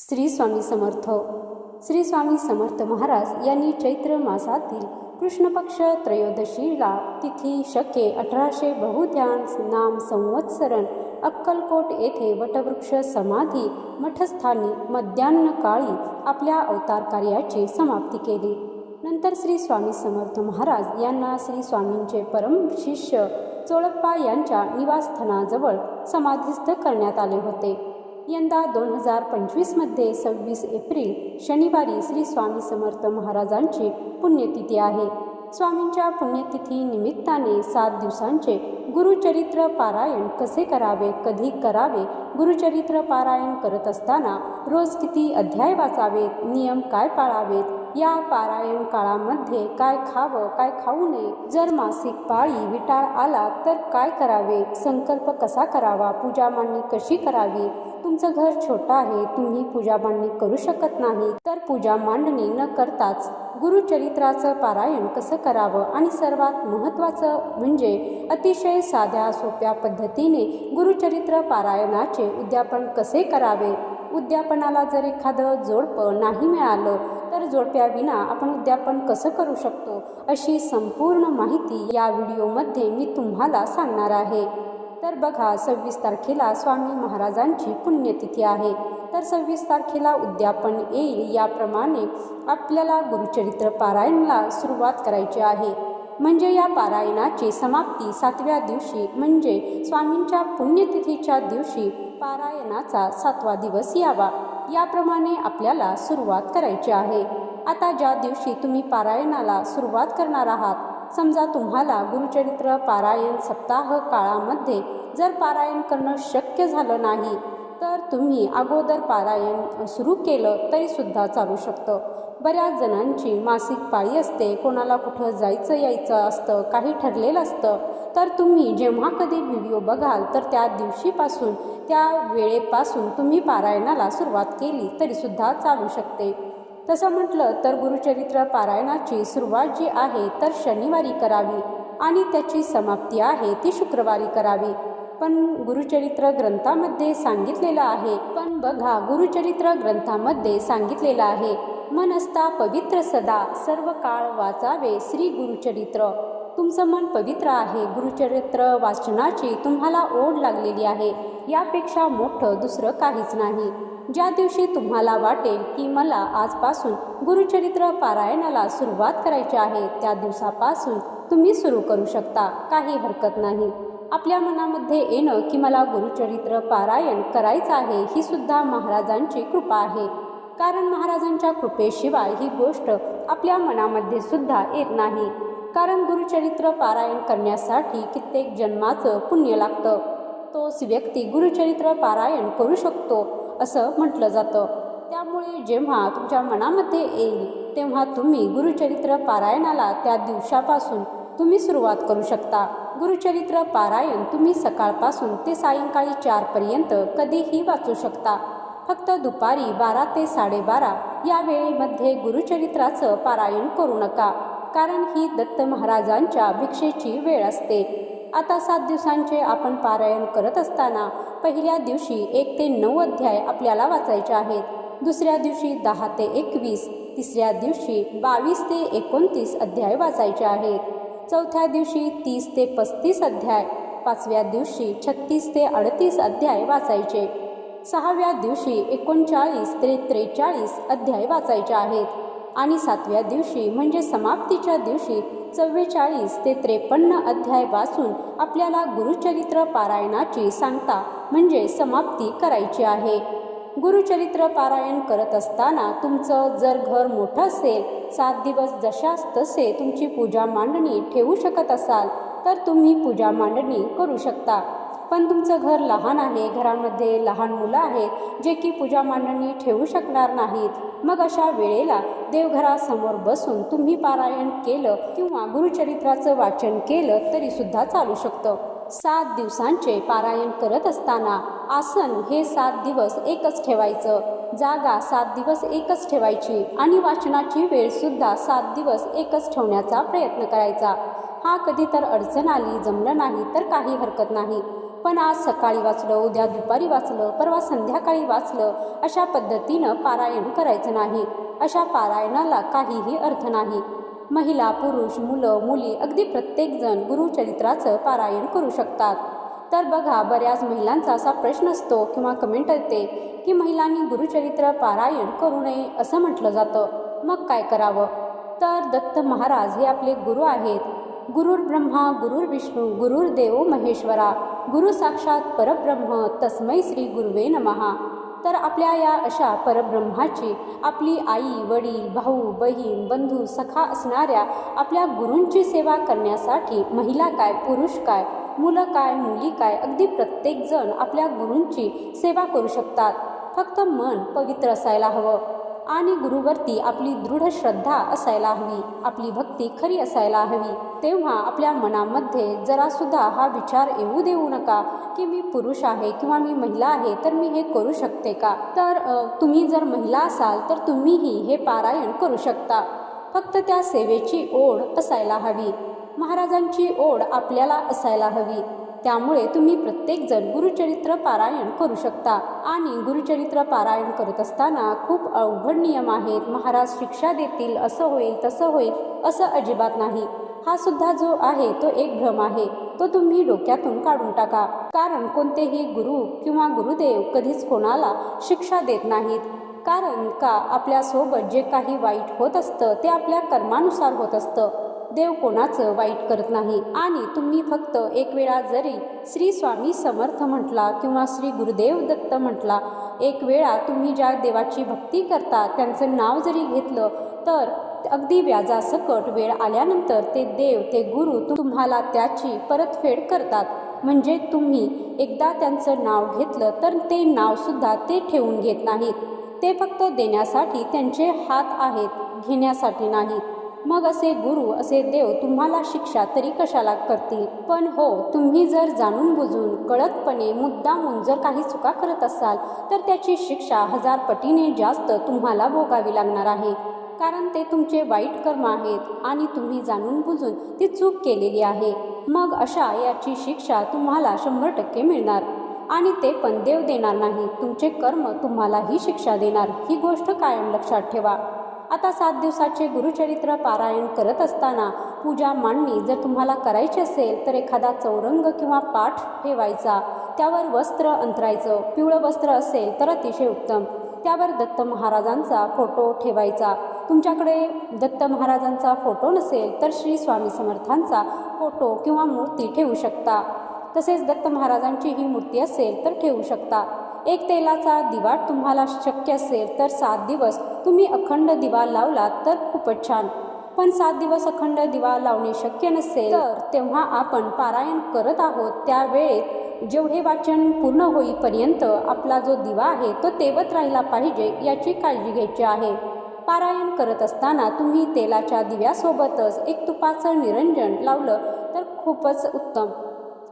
श्री स्वामी समर्थ. श्री स्वामी समर्थ महाराज यांनी चैत्र मासातील कृष्णपक्ष त्रयोदशीला तिथी शके अठराशे बहुध्यान नाम संवत्सरण अक्कलकोट येथे वटवृक्ष समाधी मठस्थानी मध्यान्ह काळी आपल्या अवतार कार्याची समाप्ती केली. नंतर श्री स्वामी समर्थ महाराज यांना श्री स्वामींचे परम शिष्य चोळप्पा यांच्या निवासस्थानाजवळ समाधीस्थ करण्यात आले होते. यंदा दोन हजार पंचवीसमध्ये सव्वीस एप्रिल शनिवारी श्री स्वामी समर्थ महाराजांची पुण्यतिथी आहे. स्वामींच्या पुण्यतिथी निमित्ताने सात दिवसांचे गुरुचरित्र पारायण कसे करावे कधी करावे गुरुचरित्र पारायण करत असताना रोज किती अध्याय वाचावेत नियम काय पाळावेत या पारायण काळामध्ये काय खावं काय खाऊ नये जर मासिक पाळी विटाळ आला तर काय करावे संकल्प कसा करावा पूजा मांडणी कशी करावी तुमचं घर छोटं आहे तुम्ही पूजा मांडणी करू शकत नाही तर पूजा मांडणी न करताच गुरुचरित्राचं पारायण कसं करावं? आणि सर्वात महत्त्वाचं म्हणजे अतिशय साध्या सोप्या पद्धतीने गुरुचरित्र पारायणाचे उद्यापन कसे करावे? उद्यापनाला जर एखादं जोडपं नाही मिळालं तर जोडप्याविना आपण उद्यापन कसं करू शकतो? अशी संपूर्ण माहिती या व्हिडिओमध्ये मी तुम्हाला सांगणार आहे. तर बघा सव्वीस तारखेला स्वामी महाराजांची पुण्यतिथी आहे. तर सव्वीस तारखेला उद्यापन येईल याप्रमाणे आपल्याला गुरुचरित्र पारायणला सुरुवात करायची आहे. म्हणजे या पारायणाची समाप्ती सातव्या दिवशी म्हणजे स्वामींच्या पुण्यतिथीच्या दिवशी पारायणाचा सातवा दिवस यावा. याप्रमाणे आपल्याला सुरुवात करायची आहे. आता ज्या दिवशी तुम्ही पारायणाला सुरुवात करणार आहात समजा तुम्हाला गुरुचरित्र पारायण सप्ताह काळामध्ये जर पारायण करणं शक्य झालं नाही तर तुम्ही अगोदर पारायण सुरू केलं तरीसुद्धा चालू शकतं. बऱ्याच जणांची मासिक पाळी असते कोणाला कुठं जायचं यायचं असतं काही ठरलेलं असतं तर तुम्ही जेव्हा कधी व्हिडिओ बघाल तर त्या दिवशीपासून त्या वेळेपासून तुम्ही पारायणाला सुरुवात केली तरीसुद्धा चालू शकते. तसं म्हटलं तर गुरुचरित्र पारायणाची सुरुवात जी आहे तर शनिवारी करावी आणि त्याची समाप्ती आहे ती शुक्रवारी करावी. पण गुरुचरित्र ग्रंथामध्ये सांगितलेलं आहे पण बघा गुरुचरित्र ग्रंथामध्ये सांगितलेलं आहे मन असता पवित्र सदा सर्व काळ वाचावे श्री गुरुचरित्र. तुमचं मन पवित्र आहे गुरुचरित्र वाचनाची तुम्हाला ओढ लागलेली आहे यापेक्षा मोठं दुसरं काहीच नाही. ज्या दिवशी तुम्हाला वाटेल की मला आजपासून गुरुचरित्र पारायणाला सुरुवात करायची आहे त्या दिवसापासून तुम्ही सुरू करू शकता. काही हरकत नाही. आपल्या मनामध्ये येणं की मला गुरुचरित्र पारायण करायचं आहे ही सुद्धा महाराजांची कृपा आहे. कारण महाराजांच्या कृपेशिवाय ही गोष्ट आपल्या मनामध्ये सुद्धा येत नाही. कारण गुरुचरित्र पारायण करण्यासाठी कित्येक जन्माचं पुण्य लागतं. तोच व्यक्ती गुरुचरित्र पारायण करू शकतो. असं म्हटलं जातं. त्यामुळे जेव्हा तुमच्या मनामध्ये येईल तेव्हा तुम्ही गुरुचरित्र पारायणाला त्या दिवसापासून तुम्ही सुरुवात करू शकता. गुरुचरित्र पारायण तुम्ही सकाळपासून ते सायंकाळी चारपर्यंत कधीही वाचू शकता. फक्त दुपारी बारा ते साडेबारा या वेळेमध्ये गुरुचरित्राचं पारायण करू नका. कारण ही दत्त महाराजांच्या भिक्षेची वेळ असते. आता सात दिवसांचे आपण पारायण करत असताना पहिल्या दिवशी एक ते नऊ अध्याय आपल्याला वाचायचे आहेत. दुसऱ्या दिवशी दहा ते एकवीस तिसऱ्या दिवशी बावीस ते एकोणतीस अध्याय वाचायचे आहेत. चौथ्या दिवशी तीस ते पस्तीस अध्याय पाचव्या दिवशी छत्तीस ते अडतीस अध्याय वाचायचे. सहाव्या दिवशी एकोणचाळीस ते त्रेचाळीस अध्याय वाचायचे आहेत. आणि सातव्या दिवशी म्हणजे समाप्तीच्या दिवशी चव्वेचाळीस ते त्रेपन्न अध्याय वाचून आपल्याला गुरुचरित्र पारायणाची सांगता म्हणजे समाप्ती करायची आहे. गुरुचरित्र पारायण करत असताना तुमचं जर घर मोठं असेल सात दिवस जशास तसे तुमची पूजा मांडणी ठेवू शकत असाल तर तुम्ही पूजा मांडणी करू शकता. पण तुमचं घर लहान आहे घरामध्ये लहान मुलं आहेत जे की पूजा मांडणी ठेवू शकणार नाहीत. मग अशा वेळेला देवघरासमोर बसून तुम्ही पारायण केलं किंवा गुरुचरित्राचं वाचन केलं तरीसुद्धा चालू शकतं. सात दिवसांचे पारायण करत असताना आसन हे सात दिवस एकच ठेवायचं. जागा सात दिवस एकच ठेवायची आणि वाचनाची वेळसुद्धा सात दिवस एकच ठेवण्याचा प्रयत्न करायचा. हा कधी तर अडचण आली जमलं नाही तर काही हरकत नाही. पण आज सकाळी वाचलं उद्या दुपारी वाचलं परवा संध्याकाळी वाचलं अशा पद्धतीनं पारायण करायचं नाही. अशा पारायणाला काहीही अर्थ नाही. महिला पुरुष मुलं मुली अगदी प्रत्येकजण गुरुचरित्राचं पारायण करू शकतात. तर बघा बऱ्याच महिलांचा असा प्रश्न असतो किंवा कमेंट येते की महिलांनी गुरुचरित्र पारायण करू नये असं म्हटलं जातं. मग काय करावं? तर दत्त महाराज हे आपले गुरु आहेत. गुरुर्ब्रह्मा ब्रह्मा गुरुर महेश्वरा गुरु साक्षात परब्रह्म तस्मै श्री गुरुवे नमहा तर आपल्या या अशा परब्रह्माची आपली आई वडील भाऊ बहीण बंधू सखा असणाऱ्या आपल्या गुरूंची सेवा करण्यासाठी महिला काय पुरुष काय मुलं काय मुली काय अगदी प्रत्येकजण आपल्या गुरूंची सेवा करू शकतात. फक्त मन पवित्र असायला हवं. आणि गुरुवरती आपली दृढ श्रद्धा असायला हवी आपली भक्ती खरी असायला हवी. तेव्हा आपल्या मनामध्ये जरासुद्धा हा विचार येऊ देऊ नका की मी पुरुष आहे किंवा मी महिला आहे तर मी हे करू शकते का? तर तुम्ही जर महिला असाल तर तुम्हीही हे पारायण करू शकता. फक्त त्या सेवेची ओढ असायला हवी. महाराजांची ओढ आपल्याला असायला हवी. त्यामुळे तुम्ही प्रत्येकजण गुरुचरित्र पारायण करू शकता. आणि गुरुचरित्र पारायण करत असताना खूप अवघड नियम आहेत. महाराज शिक्षा देतील असं होईल तसं होईल असं अजिबात नाही. हा सुद्धा जो आहे तो एक भ्रम आहे. तो तुम्ही डोक्यातून काढून टाका. कारण कोणतेही गुरु किंवा गुरुदेव कधीच कोणाला शिक्षा देत नाहीत. कारण का? आपल्यासोबत जे काही वाईट होत असतं ते आपल्या कर्मानुसार होत असतं. देव कोणाचं वाईट करत नाही. आणि तुम्ही फक्त एक वेळा जरी श्री स्वामी समर्थ म्हटला किंवा श्री गुरुदेव दत्त म्हटला एक वेळा तुम्ही ज्या देवाची भक्ती करता त्यांचं नाव जरी घेतलं तर अगदी व्याजासकट वेळ आल्यानंतर ते देव ते गुरु तुम्हाला त्याची परतफेड करतात. म्हणजे तुम्ही एकदा त्यांचं नाव घेतलं तर ते नावसुद्धा ते ठेवून घेत नाहीत. ते फक्त देण्यासाठी त्यांचे हात आहेत घेण्यासाठी नाहीत मग असे गुरु असे देव तुम्हाला शिक्षा तरी कशाला करतील? पण हो तुम्ही जर जाणून बुजून कळतपणे मुद्दामून जर काही चुका करत असाल तर त्याची शिक्षा हजार पटीने जास्त तुम्हाला भोगावी लागणार आहे. कारण ते तुमचे वाईट कर्म आहेत आणि तुम्ही जाणून बुजून ती चूक केलेली आहे. मग अशा याची शिक्षा तुम्हाला शंभर टक्के मिळणार. आणि ते पण देव देणार नाही. तुमचे कर्म तुम्हाला ही शिक्षा देणार. ही गोष्ट कायम लक्षात ठेवा. आता सात दिवसाचे गुरुचरित्र पारायण करत असताना पूजा मांडणी जर तुम्हाला करायची असेल तर एखादा चौरंग किंवा पाठ ठेवायचा. त्यावर वस्त्र अंतरायचं. पिवळं वस्त्र असेल तर अतिशय उत्तम. त्यावर दत्त महाराजांचा फोटो ठेवायचा. तुमच्याकडे दत्त महाराजांचा फोटो नसेल तर श्री स्वामी समर्थांचा फोटो किंवा मूर्ती ठेवू शकता. तसेच दत्त महाराजांची ही मूर्ती असेल तर ठेवू शकता. एक तेलाचा दिवा तुम्हाला शक्य असेल तर सात दिवस तुम्ही अखंड दिवा लावलात तर खूपच छान. पण सात दिवस अखंड दिवा लावणे शक्य नसेल तर तेव्हा आपण पारायण करत आहोत. त्यावेळेत जेवढे वाचन पूर्ण होईपर्यंत आपला जो दिवा आहे तो तेवत राहिला पाहिजे याची काळजी घ्यायची आहे. पारायण करत असताना तुम्ही तेलाच्या दिव्यासोबतच एक तुपाचं निरंजन लावलं तर खूपच उत्तम.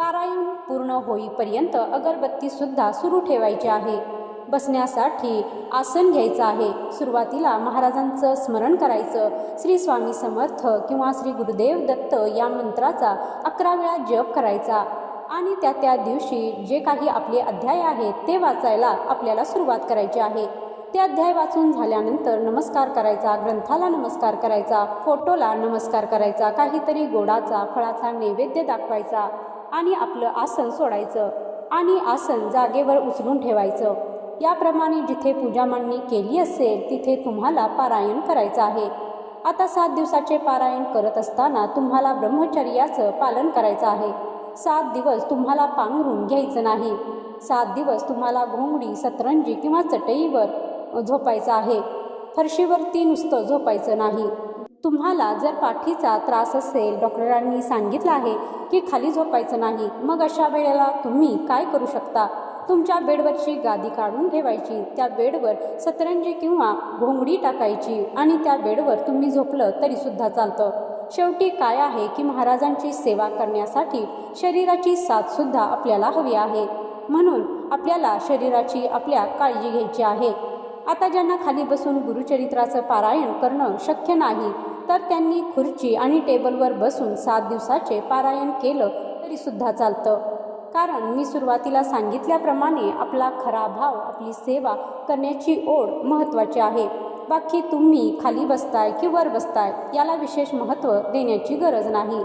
पारायण पूर्ण होईपर्यंत अगरबत्तीसुद्धा सुरू ठेवायची आहे. बसण्यासाठी आसन घ्यायचं आहे. सुरुवातीला महाराजांचं स्मरण करायचं. श्री स्वामी समर्थ किंवा श्री गुरुदेव दत्त या मंत्राचा अकरा वेळा जप करायचा. आणि त्या त्या दिवशी जे काही आपले अध्याय आहेत ते वाचायला आपल्याला सुरुवात करायची आहे. ते अध्याय वाचून झाल्यानंतर नमस्कार करायचा ग्रंथाला नमस्कार करायचा फोटोला नमस्कार करायचा काहीतरी गोडाचा फळाचा नैवेद्य दाखवायचा. आणि आपलं आसन सोडायचं आणि आसन जागेवर उचलून ठेवायचं. याप्रमाणे जिथे पूजा मांडणी केली असेल तिथे तुम्हाला पारायण करायचं आहे. आता सात दिवसाचे पारायण करत असताना तुम्हाला ब्रह्मचर्याचं पालन करायचं आहे. सात दिवस तुम्हाला पांघरून घ्यायचं नाही. सात दिवस तुम्हाला घोंगडी सतरंजी किंवा चटईवर झोपायचं आहे. फरशीवरती नुसतं झोपायचं नाही. तुम्हाला जर पाठीचा त्रास असेल डॉक्टरांनी सांगितलं आहे की खाली झोपायचं नाही मग अशा वेळेला तुम्ही काय करू शकता? तुमच्या बेडवरची गादी काढून ठेवायची त्या बेडवर सतरंजी किंवा घोंगडी टाकायची आणि त्या बेडवर तुम्ही झोपलं तरीसुद्धा चालतं. शेवटी काय आहे की महाराजांची सेवा करण्यासाठी शरीराची साथसुद्धा आपल्याला हवी आहे. म्हणून आपल्याला शरीराची आपल्या काळजी घ्यायची आहे. आता ज्यांना खाली बसून गुरुचरित्राचं पारायण करणं शक्य नाही तर त्यांनी खुर्ची आणि टेबलवर बसून सात दिवसाचे पारायण केलं तरीसुद्धा चालतं. कारण मी सुरुवातीला सांगितल्याप्रमाणे आपला खरा भाव आपली सेवा करण्याची ओढ महत्त्वाची आहे. बाकी तुम्ही खाली बसताय की वर बसताय याला विशेष महत्त्व देण्याची गरज नाही.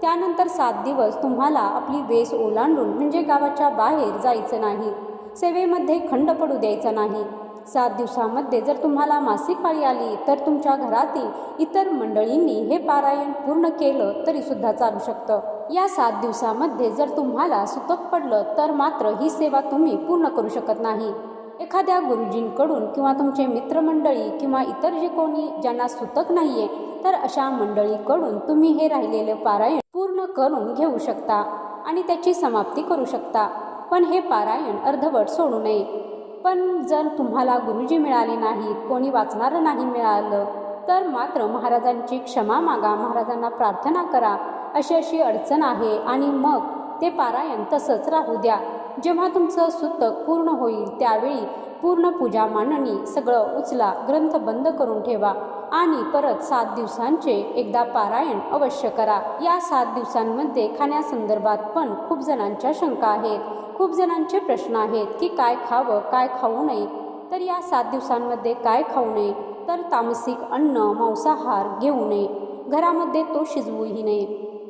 त्यानंतर सात दिवस तुम्हाला आपली वेस ओलांडून म्हणजे गावाच्या बाहेर जायचं नाही. सेवेमध्ये खंड पडू द्यायचा नाही. सात दिवसामध्ये जर तुम्हाला मासिक पाळी आली तर तुमच्या घरातील इतर मंडळींनी हे पारायण पूर्ण केलं तरीसुद्धा चालू शकतं. या सात दिवसामध्ये जर तुम्हाला सुतक पडलं तर मात्र ही सेवा तुम्ही पूर्ण करू शकत नाही. एखाद्या गुरुजींकडून किंवा तुमचे मित्रमंडळी किंवा इतर जे कोणी ज्यांना सुतक नाहीये तर अशा मंडळीकडून तुम्ही हे राहिलेलं पारायण पूर्ण करून घेऊ शकता आणि त्याची समाप्ती करू शकता. पण हे पारायण अर्धवट सोडू नये. पण जर तुम्हाला गुरुजी मिळाले नाहीत कोणी वाचणारं नाही मिळालं तर मात्र महाराजांची क्षमा मागा महाराजांना प्रार्थना करा. अशी अशी अडचण आहे आणि मग ते पारायण तसंच राहू द्या. जेव्हा तुमचं सुतक पूर्ण होईल त्यावेळी पूर्ण पूजा मांडणी सगळं उचला ग्रंथ बंद करून ठेवा आणि परत सात दिवसांचे एकदा पारायण अवश्य करा. या सात दिवसांमध्ये खाण्यासंदर्भात पण खूप जणांच्या शंका आहेत. खूप जणांचे प्रश्न आहेत की काय खावं काय खाऊ नये. तर या सात दिवसांमध्ये काय खाऊ नये? तर तामसिक अन्न मांसाहार घेऊ नये. घरामध्ये तो शिजवूही नये.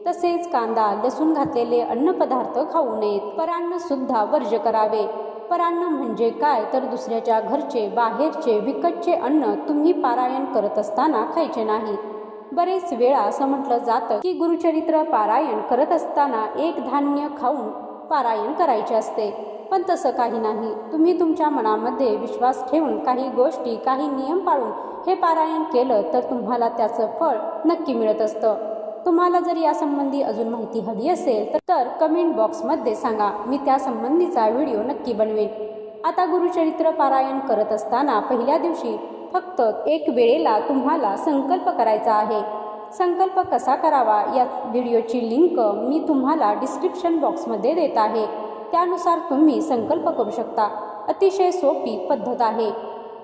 तसेच कांदा लसूण घातलेले अन्नपदार्थ खाऊ नयेत. परान्न सुद्धा वर्ज करावे. परान्न म्हणजे काय? तर दुसऱ्याच्या घरचे बाहेरचे विकतचे अन्न तुम्ही पारायण करत असताना खायचे नाही. बरेच वेळा असं म्हटलं जातं की गुरुचरित्र पारायण करत असताना एक धान्य खाऊन पारायण करायचे असते. पण तसं काही नाही. तुम्ही तुमच्या मनामध्ये विश्वास ठेवून काही गोष्टी काही नियम पाळून हे पारायण केलं तर तुम्हाला त्याचं फळ नक्की मिळत असतं. तुम्हाला जर यासंबंधी अजून माहिती हवी असेल तर- कमेंट बॉक्समध्ये सांगा. मी त्यासंबंधीचा व्हिडिओ नक्की बनवेन. आता गुरुचरित्र पारायण करत असताना पहिल्या दिवशी फक्त एक वेळेला तुम्हाला संकल्प करायचा आहे. संकल्प कसा करावा या व्हिडिओची लिंक मी तुम्हाला डिस्क्रिप्शन बॉक्समध्ये देत आहे. त्यानुसार तुम्ही संकल्प करू शकता. अतिशय सोपी पद्धत आहे.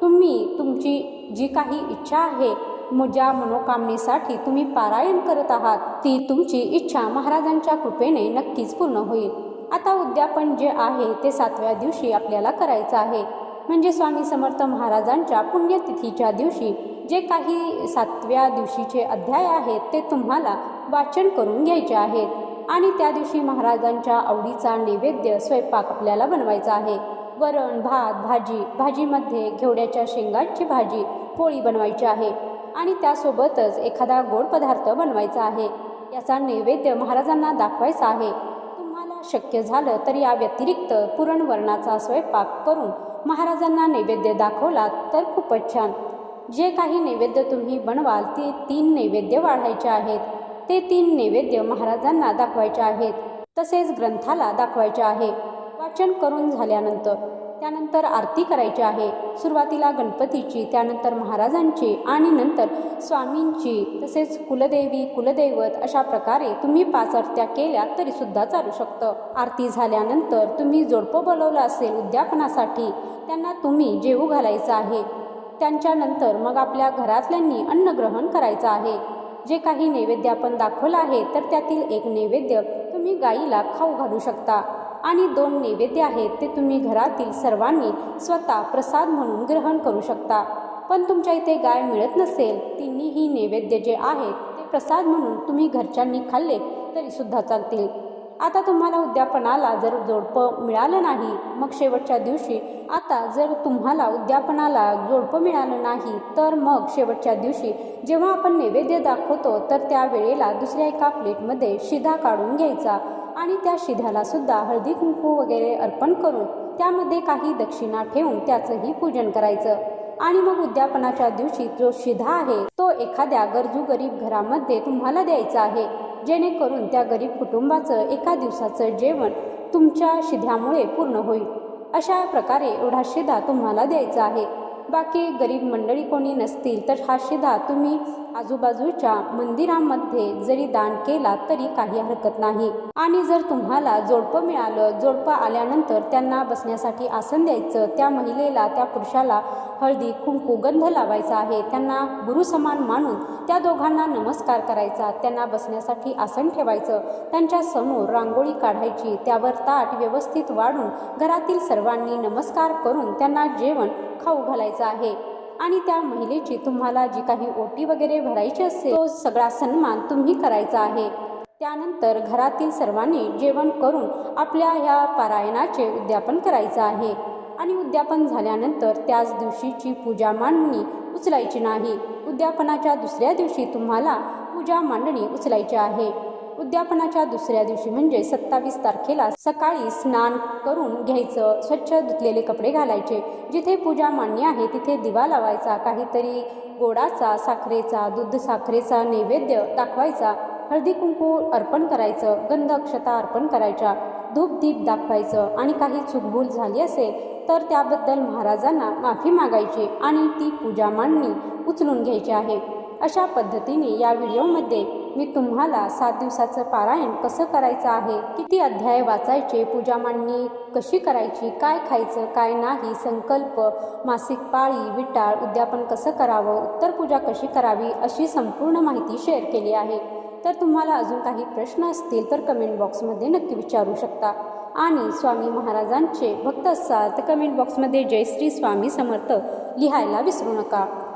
तुम्ही तुमची जी काही इच्छा आहे मु- ज्या मनोकामनेसाठी तुम्ही पारायण करत आहात ती तुमची इच्छा महाराजांच्या कृपेने नक्कीच पूर्ण होईल. आता उद्यापन जे आहे ते सातव्या दिवशी आपल्याला करायचं आहे. म्हणजे स्वामी समर्थ महाराजांच्या पुण्यतिथीच्या दिवशी जे काही सातव्या दिवशीचे अध्याय आहेत ते तुम्हाला वाचन करून घ्यायचे आहेत. आणि त्या दिवशी महाराजांच्या आवडीचा नैवेद्य स्वयंपाक आपल्याला बनवायचा आहे. वरण भात भाजी भाजीमध्ये घेवड्याच्या शेंगाची भाजी पोळी बनवायची आहे. आणि त्यासोबतच एखादा गोड पदार्थ बनवायचा आहे. याचा नैवेद्य महाराजांना दाखवायचा आहे. तुम्हाला शक्य झालं तर या व्यतिरिक्त पुरणवरणाचा स्वयंपाक करून महाराजांना नैवेद्य दाखवला तर खूपच छान. जे काही नैवेद्य तुम्ही बनवाल ते तीन नैवेद्य वाढायचे आहेत. ते तीन नैवेद्य महाराजांना दाखवायचे आहेत. तसेच ग्रंथाला दाखवायचे आहे. वाचन करून झाल्यानंतर त्यानंतर आरती करायची आहे. सुरुवातीला गणपतीची त्यानंतर महाराजांची आणि नंतर स्वामींची तसेच कुलदेवी कुलदैवत अशा प्रकारे तुम्ही पाच आरत्या केल्या तरी सुद्धा चालू शकतं. आरती झाल्यानंतर तुम्ही जोडपं बोलवलं असेल उद्यापनासाठी त्यांना तुम्ही जेवू घालायचं आहे. त्यांच्यानंतर मग आपल्या घरातल्यांनी अन्नग्रहण करायचं आहे. जे काही नैवेद्य आपण दाखवलं आहे तर त्यातील एक नैवेद्य तुम्ही गाईला खाऊ घालू शकता. आणि दोन नैवेद्य आहेत ते तुम्ही घरातील सर्वांनी स्वतः प्रसाद म्हणून ग्रहण करू शकता. पण तुमच्या इथे गाय मिळत नसेल तिन्हीही नैवेद्य जे आहेत ते प्रसाद म्हणून तुम्ही घरच्यांनी खाल्ले तरीसुद्धा चालतील. आता तुम्हाला उद्यापनाला जर जोडपं मिळालं नाही मग शेवटच्या दिवशी आता जर तुम्हाला उद्यापनाला जोडपं मिळालं नाही तर मग शेवटच्या दिवशी जेव्हा आपण नैवेद्य दाखवतो तर त्या वेळेला दुसऱ्या एका प्लेटमध्ये शिधा काढून घ्यायचा. आणि त्या शिध्याला सुद्धा हळदी कुंकू वगैरे अर्पण करून त्यामध्ये काही दक्षिणा ठेवून त्याचंही पूजन करायचं. आणि मग उद्यापनाच्या दिवशी जो शिधा आहे तो एखाद्या गरजू गरीब घरामध्ये तुम्हाला द्यायचा आहे. जेणेकरून त्या गरीब कुटुंबाचं एका दिवसाचं जेवण तुमच्या शिध्यामुळे पूर्ण होईल. अशा प्रकारे एवढा शिधा तुम्हाला द्यायचा आहे. बाकी गरीब मंडळी कोणी नसतील तर हा शिधा तुम्ही आजूबाजूच्या मंदिरामध्ये जरी दान केला तरी काही हरकत नाही. आणि जर तुम्हाला जोडपं मिळालं जोडपं आल्यानंतर त्यांना बसण्यासाठी आसन द्यायचं त्या महिलेला त्या पुरुषाला हळदी कुंकू गंध लावायचा आहे त्यांना गुरु समान मानून त्या दोघांना नमस्कार करायचा त्यांना बसण्यासाठी आसन ठेवायचं त्यांच्यासमोर रांगोळी काढायची त्यावर ताट व्यवस्थित वाढून घरातील सर्वांनी नमस्कार करून त्यांना जेवण खाऊ घालायचं आहे. आणि त्या महिलेची तुम्हाला जी काही ओटी वगैरे भरायची असेल तो सगळा सन्मान तुम्ही करायचा आहे. त्यानंतर घरातील सर्वांनी जेवण करून आपल्या ह्या पारायणाचे उद्यापन करायचं आहे. आणि उद्यापन झाल्यानंतर त्याच दिवशीची पूजा मांडणी उचलायची नाही. उद्यापनाच्या दुसऱ्या दिवशी तुम्हाला पूजा मांडणी उचलायची आहे. उद्यापनाच्या दुसऱ्या दिवशी म्हणजे सत्तावीस तारखेला सकाळी स्नान करून घ्यायचं स्वच्छ धुतलेले कपडे घालायचे. जिथे पूजा मांडणी आहे तिथे दिवा लावायचा काहीतरी गोडाचा साखरेचा दूध साखरेचा नैवेद्य दाखवायचा. हळदी कुंकू अर्पण करायचं गंध अक्षता अर्पण करायच्या. धूप दीप दाखवायचं आणि काही चुकभूल झाली असेल तर त्याबद्दल महाराजांना माफी मागायची आणि ती पूजा मांडणी उचलून घ्यायची आहे. अशा पद्धतीने या व्हिडिओमध्ये मी तुम्हाला सात दिवसाचं पारायण कसं करायचं आहे? किती अध्याय वाचायचे? पूजा मांडणी कशी करायची? काय खायचं? काय नाही? संकल्प मासिक पाळी विटाळ उद्यापन कसं करावं? उत्तर पूजा कशी करावी? अशी संपूर्ण माहिती शेअर केली आहे. तर तुम्हाला अजून काही प्रश्न असतील तर कमेंट बॉक्समध्ये नक्की विचारू शकता. आणि स्वामी महाराजांचे भक्त असाल तर कमेंट बॉक्समध्ये जय श्री स्वामी समर्थ लिहायला विसरू नका.